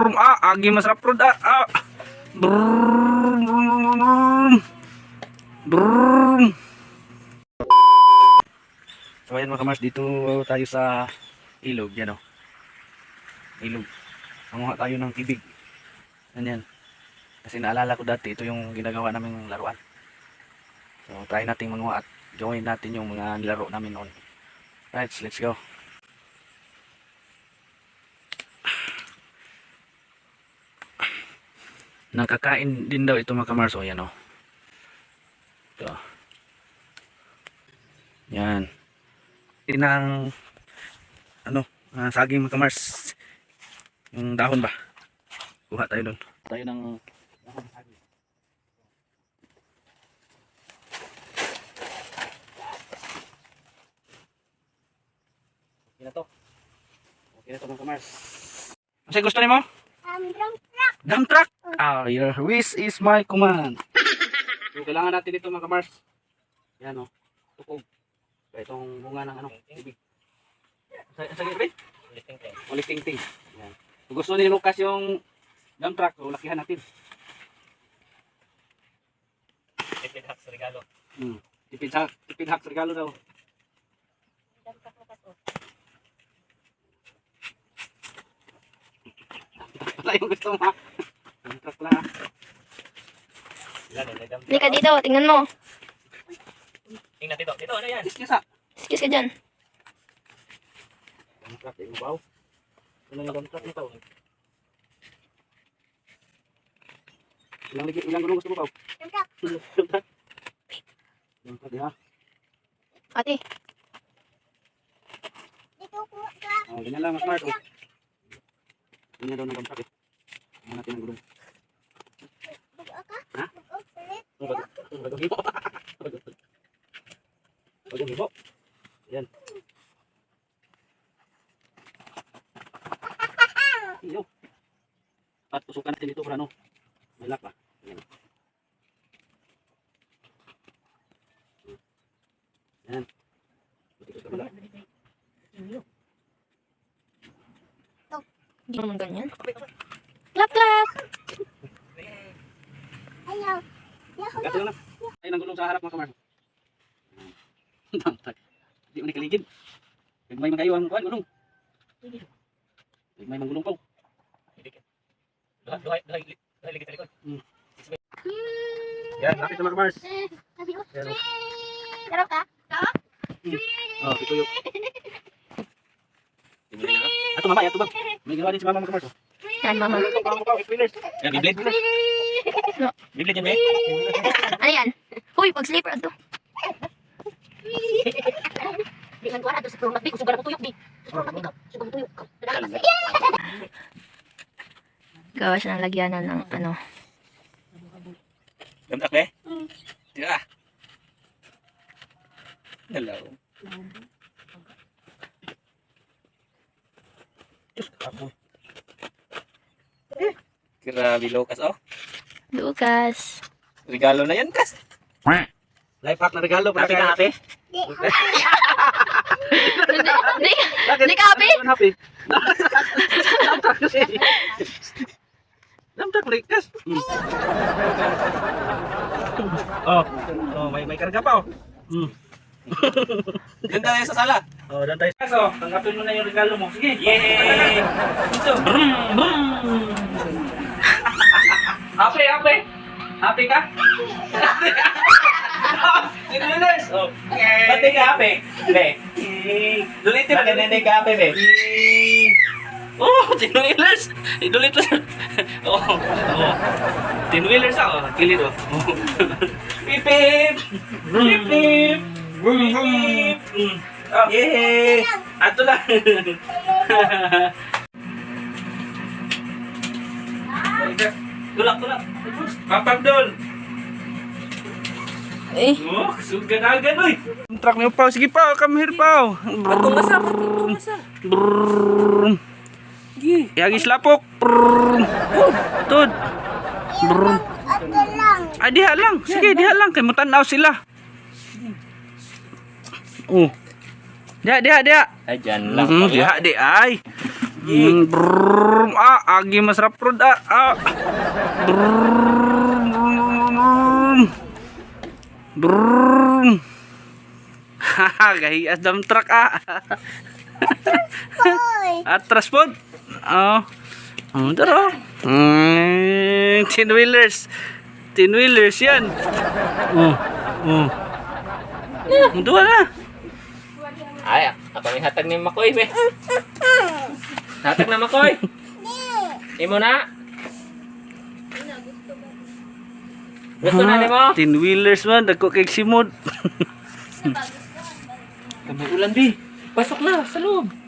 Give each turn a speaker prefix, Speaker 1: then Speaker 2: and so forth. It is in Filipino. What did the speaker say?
Speaker 1: Brum, ah, agi masarap rod ah. ah. Brum, brum, brum. So ayan mga kamars, dito tayo sa ilog, yan o. Ilog. Manguha tayo ng tibig. Yan yan. Kasi naalala ko dati, ito yung ginagawa naming laruan. So try nating manguha at join natin yung mga nilaro namin noon. Right, let's go. Nakakain din daw ito mga kamars. O yan o. Ito. Yan. Tinang ano, ah, saging mga kamars. Yung dahon ba? Kuha tayo doon. Tayo ng. Okay na to. Okay na to mga kamars. Kasi gusto niyo mo?
Speaker 2: Um.
Speaker 1: Dump truck! Ah, your wish is my command. so, kailangan natin ito mga kamars. Yan o. Tukog. Kaya itong bunga ng ano, tibig. Sa, sa gilid? Ulit ting ting. Yan. Kung gusto ni Lucas yung dump truck, so lakihan natin.
Speaker 3: Tipid hack sa regalo.
Speaker 1: Hmm. Tipid hack, tipid hack sa regalo daw.
Speaker 2: Drum truck na kaso.
Speaker 1: Wala yung gusto mo truck lang
Speaker 3: yan.
Speaker 2: Hindi ka dito, tingnan mo.
Speaker 3: Tingnan dito. Dito, ano yan?
Speaker 1: Kiss ha.
Speaker 2: Excuse ka dyan.
Speaker 1: Truck, yung baw. Ano yung truck nito? Ilang, ligi- ilang gulong gusto mo. Dump truck. Dump truck ha.
Speaker 2: Ate. Dito ko ka.
Speaker 1: Oh, ganyan lang, smart. Oh. Ganyan daw ng truck eh. Ganyan natin ang gulong.
Speaker 2: Bugo ka?
Speaker 1: Ha? Bago- ang bagong hibo. Bagong hibo. Yan. Iyo. At tusukan natin ito para ano. May lock ba? Yan. Yan. Buti ko sa kabila.
Speaker 2: Hindi naman ganyan. Clap, clap. Ayaw.
Speaker 1: Gato na. Ayun ang gulong sa harap mga kamar. Damtag. Hindi mo ni kaligid. Gagmay man kayo ang kuhan, gulong. Gagmay man gulong ko.
Speaker 3: Duhay, duhay, duhay, duhay, ligit sa likod.
Speaker 1: Yan, lapit sa mga kamars.
Speaker 2: Ko.
Speaker 1: Yan, oh.
Speaker 2: Ka?
Speaker 1: Oh, ito yung... Ato mama, ato bang. May ginawa din si mama mga kamars.
Speaker 2: Yan,
Speaker 3: Beyblade. Beyblade yan, be.
Speaker 2: Ano yan? Huy, pag sleeper ato. Di man kuha na sa prong nagbi, sugar mo tuyok di. Sugar mo tuyok, sugar mo tuyok. Gawa siya ng lagyanan ng ano.
Speaker 3: Damtak, be. Yeah. Hello. Grabe, Lucas, oh.
Speaker 2: Lucas.
Speaker 3: Regalo na yan, Kas.
Speaker 1: Life hack na regalo para
Speaker 3: Happy ka, happy?
Speaker 2: Hindi, hindi, ka happy?
Speaker 1: Happy. Likas. Hmm. Oh, oh, may may karga pa oh. Hmm.
Speaker 3: Doon tayo sa sala.
Speaker 1: Oh, dan tayo. So, tanggapin mo na yung regalo mo. Sige.
Speaker 3: Yay!
Speaker 1: Ito. Brum, brum. Happy, happy. Happy ka? Sinulers. Oh.
Speaker 3: Ba't ka, happy? Be.
Speaker 1: Dulitin
Speaker 3: Ba't hindi ka, happy, be?
Speaker 1: Oh, tinwheelers. Idulit na. Oh, oh. Tinwheelers ako. Kilid oh. Pip pip. Pip pip. Boom boom. Oh, yay. Ato lang. tulak tulak. Papagdol.
Speaker 2: Eh,
Speaker 1: Oh, suganagan oy. Truck niyo pa. Sige pa, come here pa.
Speaker 3: Patong masa, patong masa.
Speaker 1: Brrrr. Yagi slapok. Brrrr. Tud. Brrrr. Ah, diha lang. Sige, diha lang. Kay mutanaw sila. Oh. Diha, diha, diha.
Speaker 3: Ay, dyan lang.
Speaker 1: Mm, diha, di ay. Mm, brrrr, ah, agi masarap rod ah. ah. Brrrr. Brrrr. Haha, gahi adam truck ah. Atras po. Oh. Oh, daro. Mm, tin wheelers. Tin wheelers yan. Oh. Oh. Dua na.
Speaker 3: Ay, abang ihatag ni Makoy, be. Hatag na Makoy. Imo na. Gusto na nimo?
Speaker 1: Tin wheelers man, dagko kay simod.
Speaker 3: May ulan, be. Pasok na sa loob.